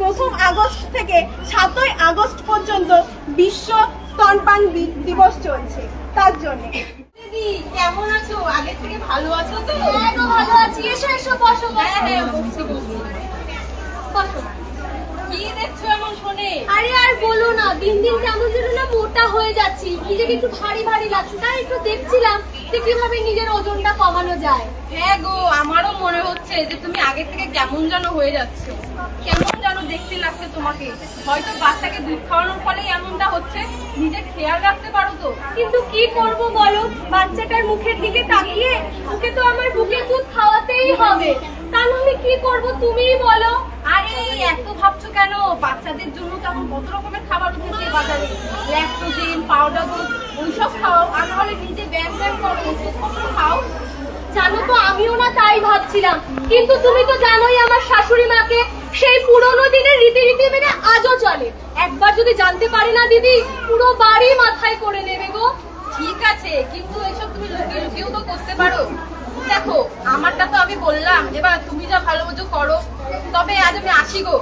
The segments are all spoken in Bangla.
প্রথম আগস্ট থেকে সাতই আগস্ট পর্যন্ত বিশ্ব স্তনপান দিবস চলছে। তার জন্য। দিদি কেমন আছো? আগের থেকে ভালো আছো তো? হ্যাঁ ভালো আছি। এসো এসো বসো বসো। হ্যাঁ হ্যাঁ বসছি বসছি। বসো। কি দেখছ এমন শোনে? আরে আর বলো না দিন দিন কেমন যেন না মোটা হয়ে যাচ্ছি। নিজেকে একটু ভারী ভারী লাগছে। তাই একটু দেখছিলাম যে কীভাবে নিজের ওজনটা কমানো যায়। হ্যাঁ গো আমারও মনে হচ্ছে যে তুমি আগের থেকে কেমন যেন হয়ে যাচ্ছে। কেমন দেখতে লাগছে তোমাকে। হয়তো বাচ্চাকে দুধ খাওয়ানোর ফলে এমনটা হচ্ছে। নিজে খেয়াল রাখতে পারো তো। কিন্তু কি করব বলো? বাচ্চাটার মুখের দিকে তাকিয়ে ওকে তো আমার বুকের দুধ খাওয়াতেই হবে। তা নাহলে কি করব তুমিই বলো। আরে, এত ভাবছ কেন? বাচ্চাদের জন্য কত রকমের খাবার উঠেছে বাজারে ল্যাক্টোজেন পাউডার দুধ, ওইসব খাও। আর নাহলে নিজে ব্যায়াম ব্যায়াম করো ওষুধপত্র খাও। জানো তো, আমিও না তাই ভাবছিলাম। কিন্তু তুমি তো জানোই আমার শাশুড়ি মাকে সেই পুরোনো দিনের রীতিনীতি মেনে আজও চলে একবার যদি জানতে পারি না দিদি পুরো বাড়ি মাথায় করে নেবে গো। ঠিক আছে কিন্তু এসব তুমি লুকিয়ে লুকিয়েও তো করতে পারো। দেখো আমারটা তো আমি বললাম এবার তুমি যা ভালো বোঝো করো। তবে আজ আমি আসি গো।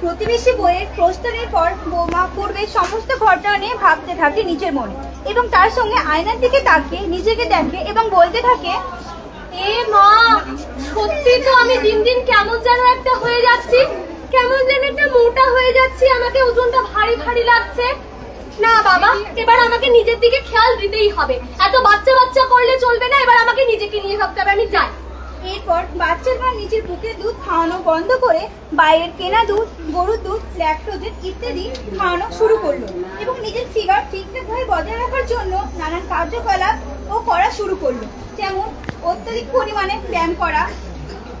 প্রতিবেশী বইয়ের প্রস্তাবের পর বৌমা পূর্বে সমস্ত ঘটনা নিয়ে ভাবতে থাকে নিজের মনে। এবং তার সঙ্গে আয়নার দিকে তাকিয়ে নিজেকে দেখে এবং বলতে থাকে এ মা সত্যি তো আমি দিন দিন কেমন যেন একটা হয়ে যাচ্ছি। কেমন যেন একটা মোটা হয়ে যাচ্ছি, আমাকে ওজনটা ভারী ভারী লাগছে। না বাবা, এবার আমাকে নিজের দিকে খেয়াল দিতেই হবে। এত বাচ্চা বাচ্চা করলে চলবে না, এবার আমাকে নিজেকে নিয়ে ভাবতে হবে, আমি যাই। এরপর বাচ্চার মা নিজের বুকে দুধ খাওয়ানো বন্ধ করে বাইরের কেনা দুধ, গরুর দুধ ল্যাকটোজেন ইত্যাদি খাওয়ানো শুরু করল এবং নিজের ফিগার ঠিকঠাকভাবে বজায় রাখার জন্য নানান কার্যকলাপ ও করা শুরু করল। যেমন অত্যধিক পরিমাণে ব্যায়াম করা,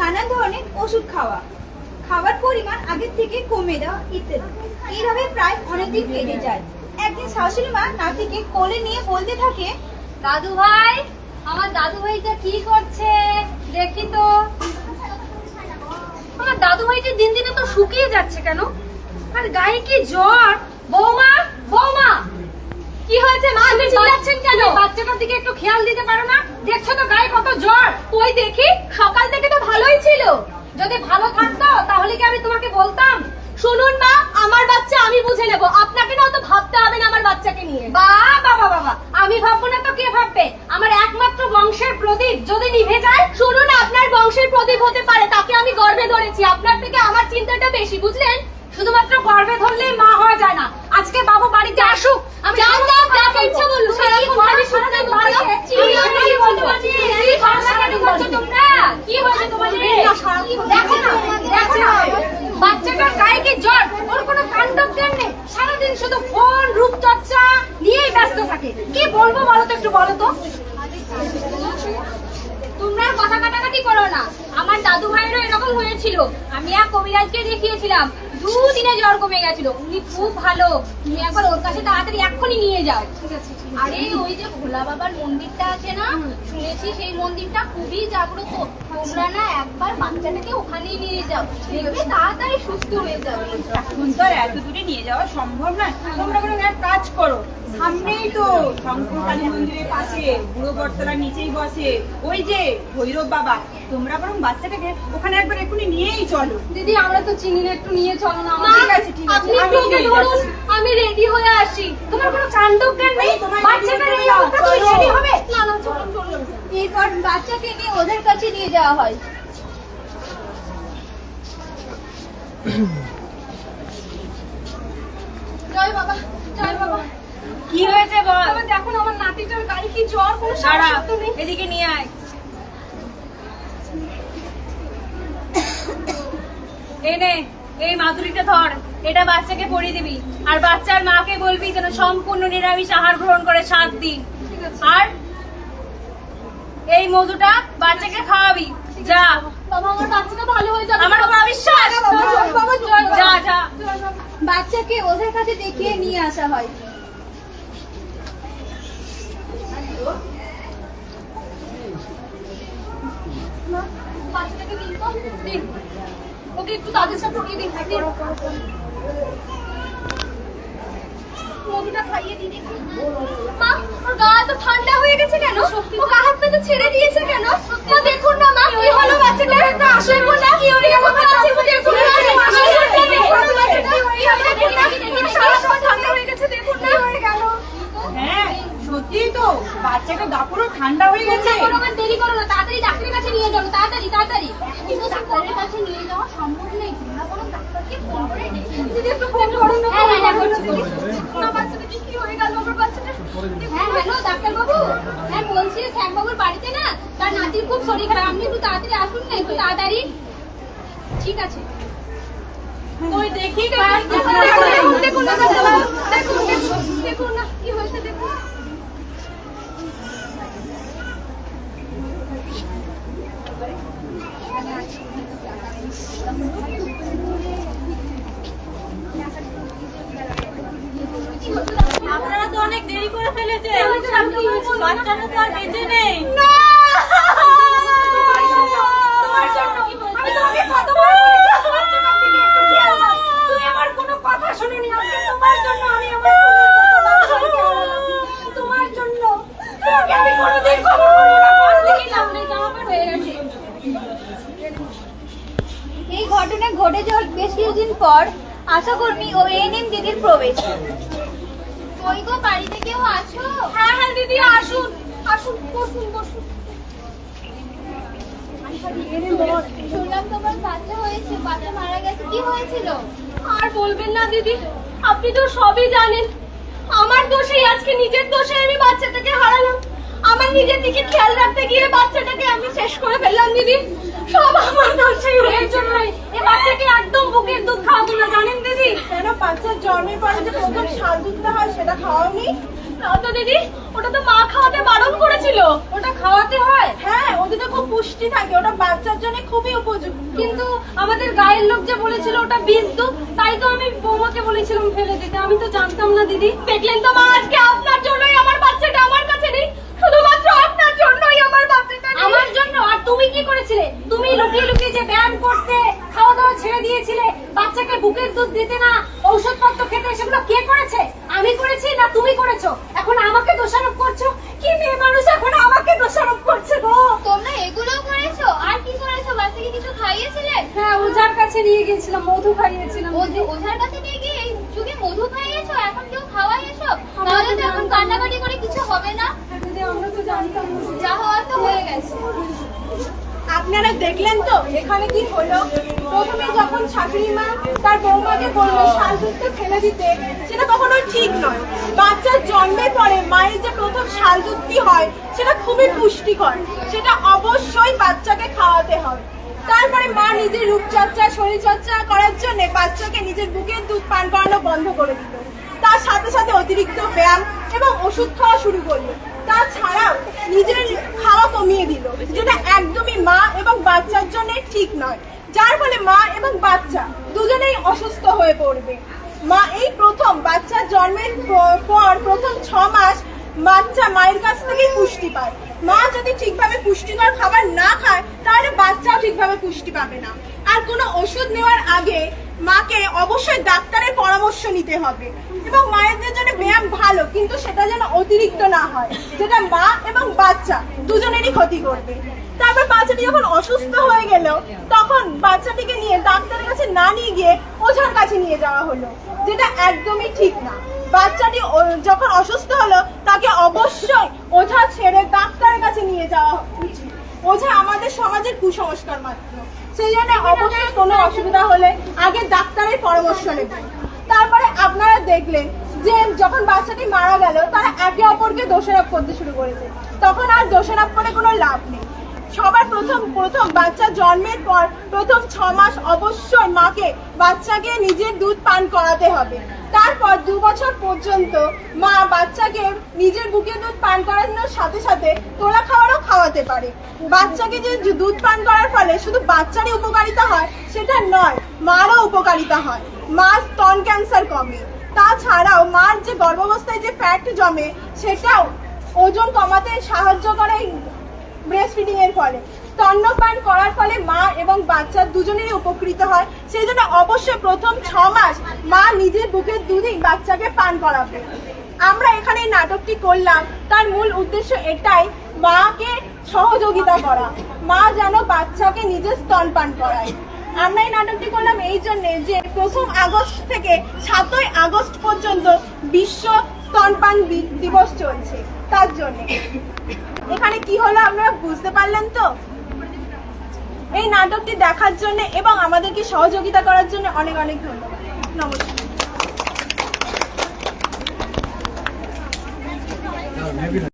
নানান ধরনের ওষুধ খাওয়া। খাবার পরিমাণ আগের থেকে কমে দেওয়া ইত্যাদি। এইভাবে প্রায় অনেকদিন কেটে যায়। একদিন শাশুড়ি মা নাতিকে কোলে নিয়ে বলতে থাকে দাদু ভাই আমার দাদু ভাইটা কি করছে? দেখি তো। আমার দাদু ভাইটা দিন দিনে তো শুকিয়ে যাচ্ছে কেন? আর গায়ে কি জ্বর? বৌমা বৌমা! কি হয়েছে মা? আপনি চিল্লাচ্ছেন কেন? বাচ্চাটার দিকে একটু খেয়াল দিতে পারো না। দেখছ তো গায়ে কত জ্বর? ওই দেখি সকাল থেকে তো ভালোই ছিল। যদি ভালো থাকতো তাহলে কি আমি তোমাকে বলতাম? শুনুন মা আমার বাচ্চা আমি বুঝে নেব। আপনাকে না অত ভাবতে হবে না আমার বাচ্চাকে নিয়ে। বাবা বাবা বাবা আমি ভাববো না তো কে ভাববে? আমার একমাত্র বংশের প্রদীপ যদি নিভে যায় শুনুন আপনার বংশের প্রদীপ হতে পারে তাকে আমি গর্বে ধরেছি। আপনার থেকে আমার চিন্তাটা বেশি বুঝলেন? শুধুমাত্র গর্বে ধরলে মা হওয়া যায় না। আজকে বাবু বাড়িতে আসুক। আমি যান যান যাকে ইচ্ছা বলুন খালি সারাদিন বাড়ি চিল্লাতেই বলব কি ভাষা করছ তোমরা কি হয়েছে তোমাদের দেখো না দেখো না বাচ্চাটার গায়ে কি জ্বর ওর কোনো কাণ্ড জ্ঞান নেই সারাদিন শুধু ফোন রূপচর্চা নিয়েই ব্যস্ত থাকে। কি বলব বলো তো একটু বলো তো? তোমরা কথা কাটাকাটি করো না। আমার দাদু ভাইয়েরও এরকম হয়েছিল। আমি এক কবিরাজকে দেখিয়েছিলাম। দুদিনে জ্বর কমে গেছিল। উনি খুব ভালো। তুমি একবার ওর কাছে তাড়াতাড়ি এক্ষুনি নিয়ে যাও। আরে, ওই যে ভোলা বাবার মন্দিরটা আছে না? শুনেছি সেই মন্দিরটা খুবই জাগ্রত। তোমরা না একবার বাচ্চাটাকে ওখানেই নিয়ে যাও। দেখবে তাড়াতাড়ি সুস্থ হয়ে যাবে। এখন তো আর এত দূরে নিয়ে যাওয়া সম্ভব নয়। তোমরা এক কাজ করো। সামনেই তো শঙ্কর কালী মন্দিরের পাশে বুড়ো বটতলার নিচেই বসে। ওই যে ভৈরব বাবা তোমরা বরং বাচ্চাটাকে ওখানে একবার এক্ষুনি নিয়েই চলো। দিদি আমরা তো চিনি না একটু নিয়ে চলো না। ঠিক আছে, ঠিক আছে, আপনি ওকে ধরুন আমি রেডি হয়ে আসি। তোমার কোনো কাণ্ড জ্ঞান নেই? বাচ্চাটা রেডি হবে চলো। রেডি হবে? না না চলুন চলুন এরপর বাচ্চাকে নিয়ে ওদের কাছে নিয়ে যাওয়া হয়। জয় বাবা। কি হয়েছে বল? তবে দেখো আমার নাতিটার গায়ে কি জ্বর? কোনো এদিকে নিয়ে আয়। এই নে এই মাদুরিটা ধর এটা বাচ্চাকে পরিয়ে দিবি। আর বাচ্চার মাকে বলবি যেন সম্পূর্ণ নিরামিষ আহার গ্রহণ করে সাত দিন। আর এই মধুটা বাচ্চাকে খাওয়াবি। যা। বাবা আমার বাচ্চাটা ভালো হয়ে যাবে। আমার বাবা, জয় বাবা। যা যা। বাচ্চাকে ওদের কাছে দেখিয়ে নিয়ে আসা হয়। বাচ্চাটাকে দিন তো। দিন। ওকে একটু তাদের সাথে পরিয়ে দিন দিন। খাইয়ে দিন একটু। মা ওর গা তো ঠান্ডা হয়ে গেছে কেন? ও গা হাত পা তো ছেড়ে দিয়েছে কেন মা দেখুন না মা কি হলো বাচ্চাটা একটা আসল না কি হলো আছে দেখুন না ঠান্ডা হয়ে গেছে দেরি করো না তাড়াতাড়ি ডাক্তারের কাছে নিয়ে যাও তাড়াতাড়ি তাড়াতাড়ি কিন্তু ডাক্তারের কাছে নিয়ে যাওয়া সম্ভব নেই তোমরা কোনো ডাক্তারকে ফোন করে ডেকে একটু ফোন করো না হ্যাঁ, হ্যাঁ, আমার বাচ্চাটা কি হয়ে গেল আমার বাচ্চাটা হ্যাঁ হ্যালো ডাক্তারবাবু হ্যাঁ বলছি শ্যামবাবুর বাড়িতে না তার নাতির খুব শরীর খারাপ আপনি একটু তাড়াতাড়ি আসুন না একটু তাড়াতাড়ি ঠিক আছে দেখি দেখুন না কি হয়েছে দেখুন আপনারা তো অনেক দেরি করে ফেলেছেন। বাচ্চারা তো আর বেঁচে নেই তোমার জন্য আমি তোমাকে কতবার বলেছি বাচ্চাটার দিকে একটু খেয়াল দাও তুমি আমার কোনো কথা শুনোনি আজকে তোমার জন্য আমি আমার ছেলের মতো বাচ্চাকে হারালাম। তোমার জন্য তোমাকে আমি কোনোদিন ক্ষমা করব না কোনোদিনই লাভ নেই জামা বের হয়ে গেছে এই ঘটনা ঘটে কিছুদিন পর আশাকর্মী ও এএনএম দিদির প্রবেশ। কই গো বাড়িতে কেউ আছো? হ্যাঁ হ্যাঁ দিদি আসুন। আসুন বসুন বসুন। শুনলাম তোমার বাচ্চা হয়েছে বাচ্চা মারা গেছে কি হয়েছিল? আর বলবেন না দিদি আপনি তো সবই জানেন। আমার দোষেই আজকে নিজের দোষে আমি বাচ্চাটাকে হারালাম। আমার নিজের দিকে খেয়াল রাখতে গিয়ে বাচ্চাটাকে আমি শেষ করে ফেললাম দিদি। সব আমার দোষেই এর জন্যই এ বাচ্চাকে একদম বুকের দুধ খাওয়াবো না জানেন দিদি? কেন বাচ্চার জন্মের পরে যে প্রথম শাল দুধটা হয় সেটা খাওয়াওনি? তো দিদি ওটা তো মা খাওয়াতে বারণ করেছিল। ওটা খাওয়াতে হয়। হ্যাঁ ওদের তো খুব পুষ্টি থাকে ওটা বাচ্চার জন্য খুবই উপযুক্ত। কিন্তু আমাদের গায়ের লোক যে বলেছিল ওটা বীজ দুধ তাই তো আমি বৌমাকে বলেছিলাম ফেলে দিতে। আমি তো জানতাম না দিদি। দেখলেন তো মা আজকে আপনার জন্যই আমার বাচ্চাটা আমার কাছে নেই। শুধুমাত্র আপনার জন্যই আমার বাচ্চাটা আমার জন্য? আর তুমি কি করেছিলে? তুমি লুকিয়ে লুকিয়ে যে ব্যায়াম করতে ছেড়ে দিয়েছিলে? বাচ্চাকে বুকের দুধ দিতে না ঔষধপত্র খেতে সেগুলো কে করেছে? আমি করেছি না তুমি করেছ? এখন আমাকে দোষারোপ করছ? কি মেয়ে মানুষ এখন আমাকে দোষারোপ করছে গো? তোমরা এগুলো করেছ? আর কি করেছ? বাচ্চাকে কিছু খাইয়েছিলে? হ্যাঁ ওজার কাছে নিয়ে গিয়েছিলাম মধু খাইয়েছিলাম ওঝার কাছে নিয়ে গিয়ে এই যুগে মধু খাইয়েছো? এখন কেউ খাওয়াই এসব তাহলে তো এখন কান্নাকাটি করে কিছু হবে না। আমরা তো জানতাম যা হওয়ার তো হয়ে গেছে। আপনারা দেখলেন তো, এখানে কি হলো? প্রথমে যখন শাশুড়ি মা তার বৌমাকে বলল, শাল দুধটা ফেলে দিতে, সেটা কখনো ঠিক নয়। বাচ্চার জন্মের পরে মায়ের যে প্রথম শাল দুধটি হয়, সেটা খুবই পুষ্টিকর। সেটা অবশ্যই বাচ্চাকে খাওয়াতে হবে। তারপরে মা নিজের রূপচর্চা, শরীরচর্চা করার জন্য বাচ্চাকে নিজের বুকের দুধ পান করানো বন্ধ করে দিল। তার সাথে সাথে অতিরিক্ত ব্যায়াম এবং ওষুধ খাওয়া শুরু করল। তাছাড়াও নিজের খাওয়া কমিয়ে দিল, যেটা একদমই মা এবং বাচ্চার জন্য ঠিক নয়। যার ফলে মা এবং বাচ্চা দুজনেই অসুস্থ হয়ে পড়বে। মা এই প্রথম বাচ্চার জন্মের পর প্রথম ছ মাস বাচ্চা মায়ের কাছ থেকেই পুষ্টি পায়। মা যদি ঠিকভাবে পুষ্টিকর খাবার না খায়, তাহলে বাচ্চাও ঠিকভাবে পুষ্টি পাবে না। আর কোনো ওষুধ নেওয়ার আগে মাকে অবশ্যই ডাক্তারের পরামর্শ নিতে হবে। এবং মায়েদের জন্য ব্যায়াম ভালো, কিন্তু সেটা যেন অতিরিক্ত না হয়। যেটা মা এবং বাচ্চা দুজনেরই ক্ষতি করবে। তারপর বাচ্চাটি যখন অসুস্থ হয়ে গেল, তখন বাচ্চাটিকে নিয়ে ডাক্তারের কাছে না নিয়ে গিয়ে ওঝার কাছে নিয়ে যাওয়া হলো, যেটা একদমই ঠিক না। বাচ্চাটি যখন অসুস্থ হলো, তাকে অবশ্যই ওঝা ছেড়ে ডাক্তারের কাছে নিয়ে যাওয়া উচিত। ওঝা আমাদের সমাজের কুসংস্কার মাত্র। সেই জন্য অবশ্যই কোনো অসুবিধা হলে আগে ডাক্তারের পরামর্শ নেবেন তারপরে আপনারা দেখলেন যে যখন বাচ্চাটি মারা গেল, তারা একে অপরকে দোষারোপ করতে শুরু করেছে। তখন আর দোষারোপ করে কোনো লাভ নেই। সবার প্রথম প্রথম বাচ্চা জন্মের পর প্রথম ছ মাস অবশ্যই মাকে, বাচ্চাকে নিজের দুধ পান করাতে হবে। তারপর দু বছর পর্যন্ত মা বাচ্চাকে নিজের বুকে দুধ পান করানোর সাথে সাথে তোলা খাওয়ারও খাওয়াতে পারে। বাচ্চাকে যে দুধ পান করার ফলে শুধু বাচ্চারই উপকারিতা হয়, সেটা নয়, মারও উপকারিতা হয়। মা স্তন ক্যান্সার কমে। তাছাড়াও মার যে গর্ভাবস্থায় যে ফ্যাট জমে, সেটাও ওজন কমাতে সাহায্য করে ব্রেস্ট ফিডিং এর ফলে। স্তন্যপান করার ফলে মা এবং বাচ্চা দুজনেই উপকৃত হয়। সেই জন্য অবশ্যই প্রথম ছ মাস মা নিজের বুকের দুধই বাচ্চাকে পান করাবে। আমরা এখানে এই নাটকটি করলাম। তার মূল উদ্দেশ্য এটাই, মাকে সহযোগিতা করা। মা যেন বাচ্চাকে নিজের স্তন পান করায়। আমরা এই নাটকটি করলাম এই জন্য যে প্রথম আগস্ট থেকে সাতই আগস্ট পর্যন্ত বিশ্ব স্তনপান দিবস চলছে। তার জন্য। এখানে কি হলো আপনারা বুঝতে পারলেন তো? এই নাটকটি দেখার জন্য এবং আমাদেরকে সহযোগিতা করার জন্য অনেক অনেক ধন্যবাদ। নমস্কার। হ্যাঁ,